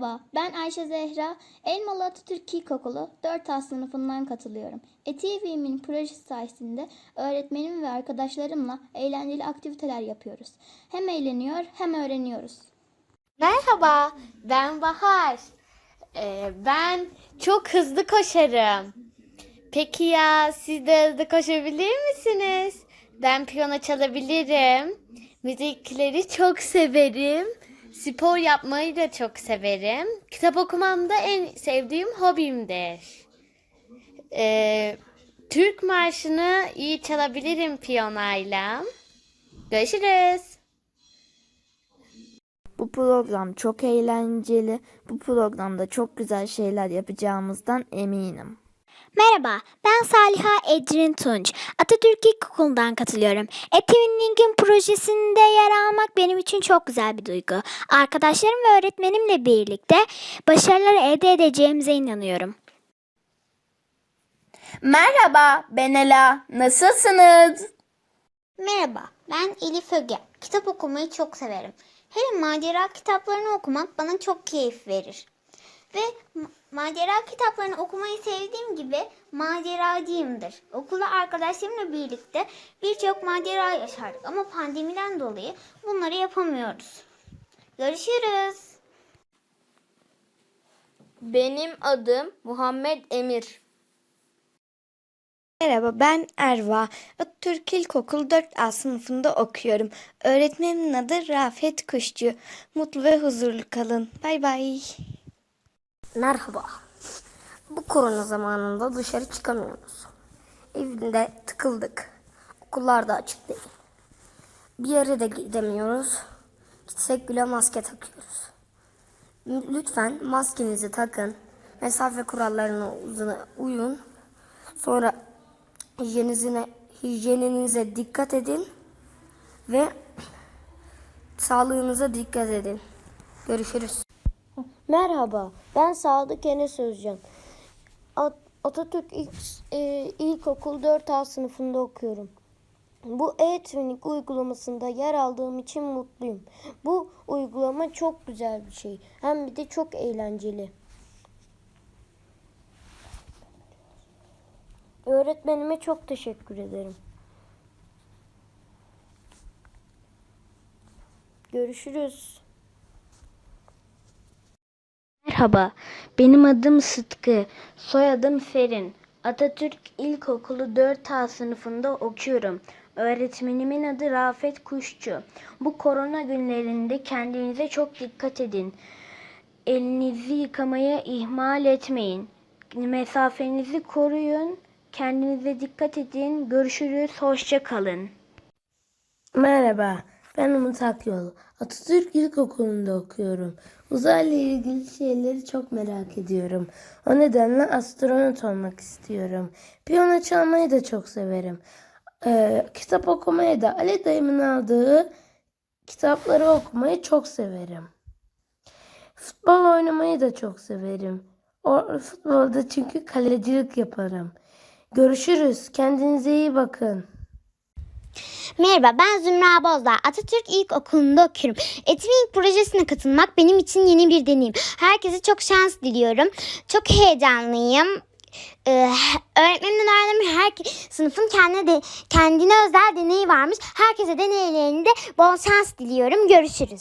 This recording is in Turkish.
Merhaba, ben Ayşe Zehra. Elmalı Atatürk İlkokulu 4A sınıfından katılıyorum. ETV'min projesi sayesinde öğretmenim ve arkadaşlarımla eğlenceli aktiviteler yapıyoruz. Hem eğleniyor hem öğreniyoruz. Merhaba, ben Bahar. Ee, ben çok hızlı koşarım. Peki ya siz de hızlı koşabilir misiniz? Ben piyano çalabilirim. Müzikleri çok severim. Spor yapmayı da çok severim. Kitap okumam da en sevdiğim hobimdir. Ee, Türk marşını iyi çalabilirim piyanoyla. Görüşürüz. Bu program çok eğlenceli. Bu programda çok güzel şeyler yapacağımızdan eminim. Merhaba, ben Saliha Ecrin Tunç. Atatürk İlkokulu'ndan katılıyorum. Gün projesinde yer almak benim için çok güzel bir duygu. Arkadaşlarım ve öğretmenimle birlikte başarılar elde edeceğimize inanıyorum. Merhaba ben Ela. Nasılsınız? Merhaba, ben Elif Öge. Kitap okumayı çok severim. Hele macera kitaplarını okumak bana çok keyif verir. Ve ma- macera kitaplarını okumayı sevdiğim gibi maceracıyımdır. Okulda arkadaşlarımla birlikte birçok macera yaşardık ama pandemiden dolayı bunları yapamıyoruz. Görüşürüz. Benim adım Muhammed Emir. Merhaba ben Erva. Atatürk İlkokul 4A sınıfında okuyorum. Öğretmenimin adı Rafet Kuşçu. Mutlu ve huzurlu kalın. Bay bay. Merhaba. Bu korona zamanında dışarı çıkamıyoruz. Evinde tıkıldık. Okullar da açık değil. Bir yere de gidemiyoruz. Gitsek bile maske takıyoruz. Lütfen maskenizi takın. Mesafe kurallarına uyun. Sonra hijyeninize, hijyeninize dikkat edin. Ve sağlığınıza dikkat edin. Görüşürüz. Merhaba, ben Sadık Enes Özcan. At- Atatürk İlk, e, İlkokul 4A sınıfında okuyorum. Bu e-twinning uygulamasında yer aldığım için mutluyum. Bu uygulama çok güzel bir şey. Hem bir de çok eğlenceli. Öğretmenime çok teşekkür ederim. Görüşürüz. Merhaba, benim adım Sıtkı, soyadım Ferin. Atatürk İlkokulu 4A sınıfında okuyorum. Öğretmenimin adı Rafet Kuşçu. Bu korona günlerinde kendinize çok dikkat edin. Elinizi yıkamaya ihmal etmeyin. Mesafenizi koruyun. Kendinize dikkat edin. Görüşürüz. Hoşça kalın. Merhaba, ben Umut Akyol. Atatürk İlkokulu'nda okuyorum. Uzayla ilgili şeyleri çok merak ediyorum. O nedenle astronot olmak istiyorum. Piyano çalmayı da çok severim. Ee, kitap okumayı da Ali dayımın aldığı kitapları okumayı çok severim. Futbol oynamayı da çok severim. O, futbolda çünkü kalecilik yaparım. Görüşürüz. Kendinize iyi bakın. Merhaba ben Zümra Bozdağ. Atatürk İlkokulu'nda okuyorum. Etivi'nin projesine katılmak benim için yeni bir deneyim. Herkese çok şans diliyorum. Çok heyecanlıyım. Ee, öğretmenimden öğrendiğim her sınıfın kendine de kendine özel deneyi varmış. Herkese deneylerinde bol şans diliyorum. Görüşürüz.